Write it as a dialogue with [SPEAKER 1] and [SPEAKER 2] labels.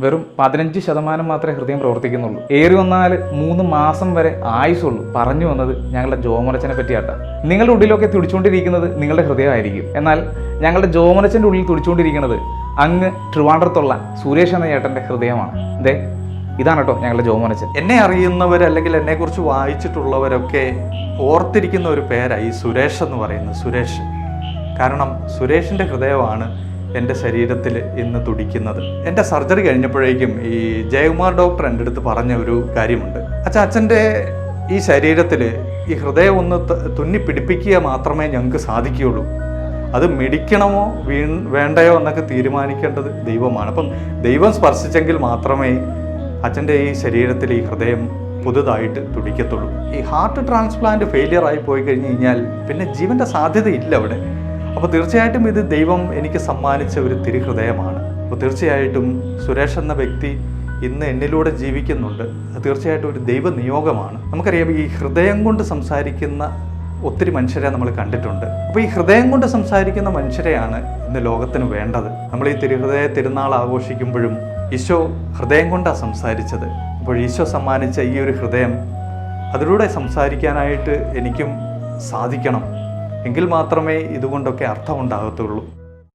[SPEAKER 1] വെറും പതിനഞ്ച് ശതമാനം മാത്രമേ ഹൃദയം പ്രവർത്തിക്കുന്നുള്ളൂ. ഏറി വന്നാൽ മൂന്ന് മാസം വരെ ആയുസുള്ളൂ പറഞ്ഞു വന്നത് ഞങ്ങളുടെ ജോമനച്ചനെ പറ്റിയാട്ട. നിങ്ങളുടെ ഉള്ളിലൊക്കെ തുടിച്ചുകൊണ്ടിരിക്കുന്നത് നിങ്ങളുടെ ഹൃദയമായിരിക്കും. എന്നാൽ ഞങ്ങളുടെ ജോമനച്ചന്റെ ഉള്ളിൽ തുടിച്ചുകൊണ്ടിരിക്കുന്നത് അങ്ങ് ട്രിവാൻഡ്രത്തുള്ള സുരേഷ് എന്ന ചേട്ടന്റെ ഹൃദയമാണ്. അതെ ഇതാണ് കേട്ടോ ഞങ്ങളുടെ ജോമനച്ചൻ.
[SPEAKER 2] എന്നെ അറിയുന്നവർ അല്ലെങ്കിൽ എന്നെക്കുറിച്ച് വായിച്ചിട്ടുള്ളവരൊക്കെ ഓർത്തിരിക്കുന്ന ഒരു പേരായി സുരേഷ് എന്ന് പറയുന്നത് സുരേഷ്. കാരണം സുരേഷിന്റെ ഹൃദയമാണ് എന്റെ ശരീരത്തിൽ ഇന്ന് തുടിക്കുന്നത്. എന്റെ സർജറി കഴിഞ്ഞപ്പോഴേക്കും ഈ ജയകുമാർ ഡോക്ടർ എന്റെ അടുത്ത് പറഞ്ഞ ഒരു കാര്യമുണ്ട്. അച്ഛാ അച്ഛന്റെ ഈ ശരീരത്തിൽ ഈ ഹൃദയം ഒന്ന് തുന്നി പിടിപ്പിക്കുക മാത്രമേ ഞങ്ങൾക്ക് സാധിക്കുകയുള്ളൂ. അത് മിടിക്കണമോ വീ വേണ്ടയോ എന്നൊക്കെ തീരുമാനിക്കേണ്ടത് ദൈവമാണ്. അപ്പം ദൈവം സ്പർശിച്ചെങ്കിൽ മാത്രമേ അച്ഛന്റെ ഈ ശരീരത്തിൽ ഈ ഹൃദയം പുതുതായിട്ട് തുടിക്കത്തുള്ളൂ. ഈ ഹാർട്ട് ട്രാൻസ്പ്ലാന്റ് ഫെയിലിയർ ആയി പോയി കഴിഞ്ഞ് കഴിഞ്ഞാൽ പിന്നെ ജീവന്റെ സാധ്യതയില്ല അവിടെ. അപ്പോൾ തീർച്ചയായിട്ടും ഇത് ദൈവം എനിക്ക് സമ്മാനിച്ച ഒരു തിരുഹൃദയമാണ്. അപ്പോൾ തീർച്ചയായിട്ടും സുരേഷ് എന്ന വ്യക്തി ഇന്ന് എന്നിലൂടെ ജീവിക്കുന്നുണ്ട്. അത് തീർച്ചയായിട്ടും ഒരു ദൈവ നിയോഗമാണ്. നമുക്കറിയാം ഈ ഹൃദയം കൊണ്ട് സംസാരിക്കുന്ന ഒത്തിരി മനുഷ്യരെ നമ്മൾ കണ്ടിട്ടുണ്ട്. അപ്പോൾ ഈ ഹൃദയം കൊണ്ട് സംസാരിക്കുന്ന മനുഷ്യരെയാണ് ഇന്ന് ലോകത്തിന് വേണ്ടത്. നമ്മൾ ഈ തിരുഹൃദയ തിരുനാൾ ആഘോഷിക്കുമ്പോഴും ഈശോ ഹൃദയം കൊണ്ടാണ് സംസാരിച്ചത്. അപ്പോൾ ഈശോ സമ്മാനിച്ച ഈ ഒരു ഹൃദയം അതിലൂടെ സംസാരിക്കാനായിട്ട് എനിക്കും സാധിക്കണം. എങ്കിൽ മാത്രമേ ഇതുകൊണ്ടൊക്കെ അർത്ഥമുണ്ടാകത്തുള്ളൂ.